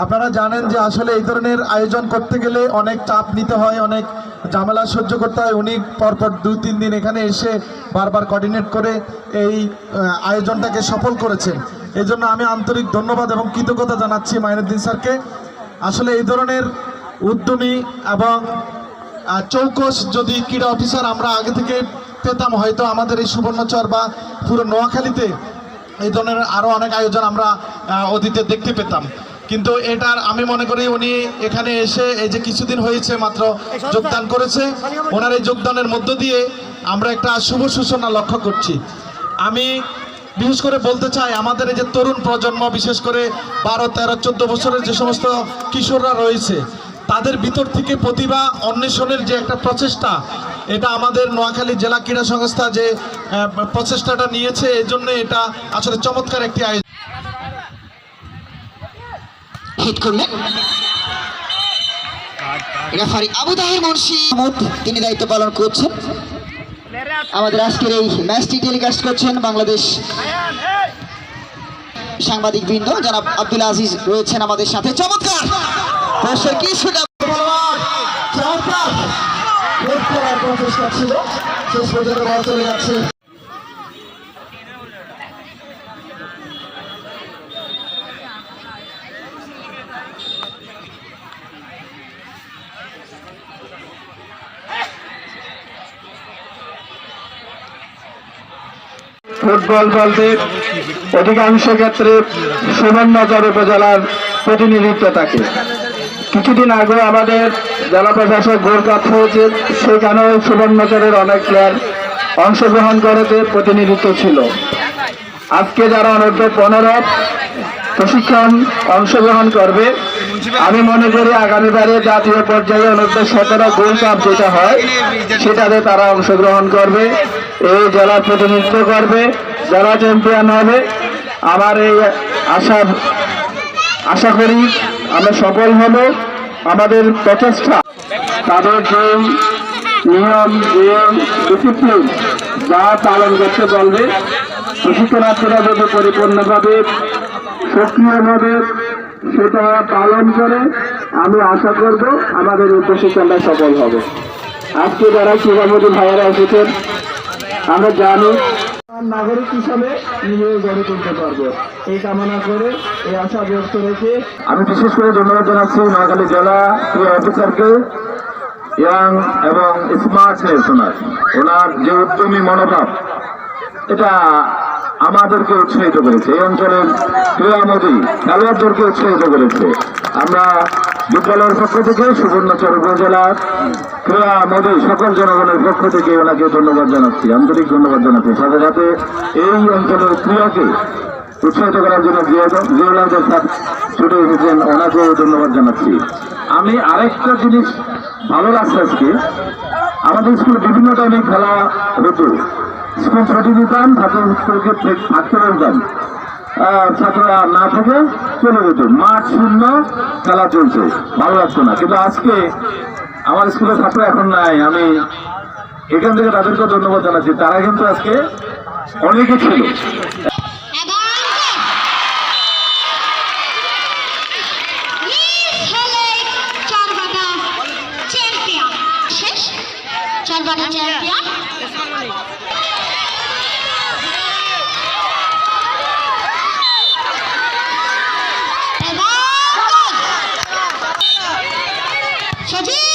আপনারা জানেন যে আসলে এই ধরনের আয়োজন করতে গেলে অনেক চাপ নিতে হয়, অনেক ঝামেলা সহ্য করতে হয়। উনি পরপর দু তিন দিন এখানে এসে বারবার কোঅর্ডিনেট করে এই আয়োজনটাকে সফল করেছেন। এই জন্য আমি আন্তরিক ধন্যবাদ এবং কৃতজ্ঞতা জানাচ্ছি মাইনুদ্দিন স্যারকে। আসলে এই ধরনের উদ্যমী এবং চৌকস যদি ক্রীড়া অফিসার আমরা আগে থেকে পেতাম, হয়তো আমাদের এই সুবর্ণচর বা পুরো নোয়াখালীতে এই ধরনের আরও অনেক আয়োজন আমরা অতীতে দেখতে পেতাম। কিন্তু এটার আমি মনে করি উনি এখানে এসে এই যে কিছুদিন হয়েছে মাত্র যোগদান করেছে, ওনার এই যোগদানের মধ্য দিয়ে আমরা একটা শুভ সূচনা লক্ষ্য করছি। আমি বিশেষ করে বলতে চাই, আমাদের এই যে তরুণ প্রজন্ম, বিশেষ করে বারো, তেরো, চোদ্দ বছরের যে সমস্ত কিশোররা রয়েছে, তাদের ভিতর থেকে প্রতিভা অন্বেষণের যে একটা প্রচেষ্টা, এটা আমাদের নোয়াখালী জেলা ক্রীড়া সংস্থা যে প্রচেষ্টাটা নিয়েছে এই জন্য এটা আসলে চমৎকার একটি আয়োজন। হিট করলেন। রেফারি আবু তাহির মুন্সি। তিনি দায়িত্ব পালন করছেন। আমাদের আজকের এই ম্যাচটি টেলিকাস্ট করছেন বাংলাদেশ সাংবাদিক বৃন্দ। জনাব আব্দুল আজিজ রয়েছেন আমাদের সাথে। চমৎকার! শেষ পর্যন্ত চলে যাচ্ছে। ফুটবল বলতে অধিকাংশ ক্ষেত্রে সুবর্ণচর উপজেলার প্রতিনিধিত্ব থাকে। কিছুদিন আগে আমাদের জেলা প্রশাসক গোল্ড কাপ হয়েছে, সেখানেও সুবর্ণচরের অনেক প্লেয়ার অংশগ্রহণ করেছে, প্রতিনিধিত্ব ছিল। আজকে যারা অনূর্ধ্ব পনেরো প্রশিক্ষণ অংশগ্রহণ করবে আমি মনে করি আগামীবারে জাতীয় পর্যায়ে অনূর্ধ্ব সতেরো গোল্ড কাপ যেটা হয়, সেটাতে তারা অংশগ্রহণ করবে এই জেলার প্রতিনিধিত্ব করবে, জেলা চ্যাম্পিয়ন হবে। আমার এই আশা আশা করি আমরা সফল হব। আমাদের প্রচেষ্টা, তাদের যে নিয়ম যে ডিসিপ্লিন যা পালন করতে বলবে প্রশিক্ষণার্থীরা যদি পরিপূর্ণভাবে সক্রিয়ভাবে সেটা পালন করে আমি আশা করব আমাদের প্রশিক্ষণটা সফল হবে। আজকে যারা ক্রীড়ামোদী ভাইয়েরা এসেছেন, আমরা জানি নাগরিক হিসাবে নিজে গড়ে তুলতে পারব। এই কামনা করে, এই আশা ব্যক্ত রেখে আমি বিশেষ করে ধন্যবাদ জানাচ্ছি নোয়াখালী জেলা অফিসারকে, ইয়াং এবং স্মার্টনেস ওনার। ওনার যে উদ্যমী মনোভাব, এটা আমাদেরকে উৎসাহিত করেছে। এই অঞ্চলের ক্রীড়ামোদী খেলোয়াড়দেরকে উৎসাহিত করেছে। আমরা বিদ্যালয়ের পক্ষ থেকে সুবর্ণচর উপজেলার ক্রীড়ামোদী সকল জনগণের পক্ষ থেকে ওনাকে ধন্যবাদ জানাচ্ছি। আন্তরিক ধন্যবাদ জানাচ্ছি। সাথে সাথে এই অঞ্চলের ক্রীড়াকে উৎসাহিত করার জন্য জিওল আহমেদ স্যার ছুটে এসেছেন ওনাকেও ধন্যবাদ জানাচ্ছি। আমি আরেকটা জিনিস ভালো লাগছে আজকে। আমাদের স্কুলে বিভিন্ন টাইমে খেলা হতো স্কুল ছুটি দিতাম ছাত্রকে থাকতে বলতাম আহ, ছাত্ররা না থাকে চলে যেত মাঠ শূন্য খেলা চলছে ভালো লাগতো না কিন্তু আজকে আমার স্কুলের ছাত্র এখন নাই আমি এখান থেকে তাদেরকে ধন্যবাদ জানাচ্ছি তারা কিন্তু আজকে অনেকে ছিল চ্যাম্পিয়ন সেজে